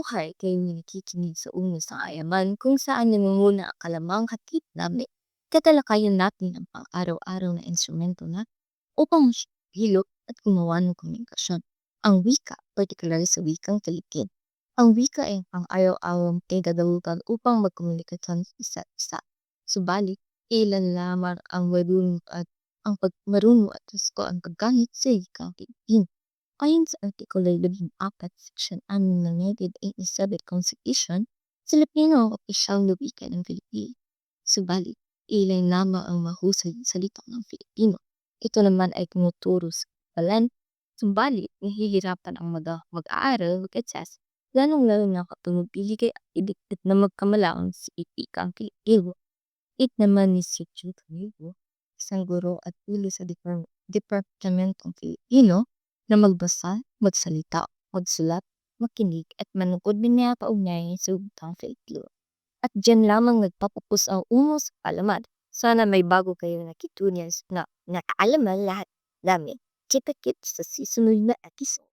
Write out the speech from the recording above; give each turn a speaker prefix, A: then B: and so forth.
A: buhay kayo nakikinig sa Uno sa Ayaman kung saan namumuna ang kalamang hatid namin. Tatalakayin natin ang pang-araw-araw na instrumento na upang hilot at gumawa ng komunikasyon. Ang wika, particular sa wikang Filipino. Ang wika ay ang pang-araw-araw upang magkomunikasyon sa isa't isa. Subalit, ilan lamang ang marunong at ang pagmarunong at gusto ang paggamit sa wikang Filipino. Ayon sa Artikulo 14, Section 6 ng 1987 Constitution, Filipino ang opisyal na wika ng Pilipino. Subalit, ilan lamang ang mahusay na salita ng Filipino. Ito naman ay tumuturo sa kapalan. Subalit, nahihirapan ang mga mag-aaral mag-adjust, lalong-lalo na kapag magpili kay idikit na magkamalang sa wikang Filipino. It naman ni si Jude Camilo, isang guro at ulo sa Depar- Departamentong Filipino, na magbasa, magsalita, magsulat, makinig at manungkod din niya kaugnay sa wikang Filipino. At dyan lamang nagpapapos ang uno sa. Sana may bago kayo nakitunyas na nakaalaman lahat namin. Kita-kits sa susunod na episode.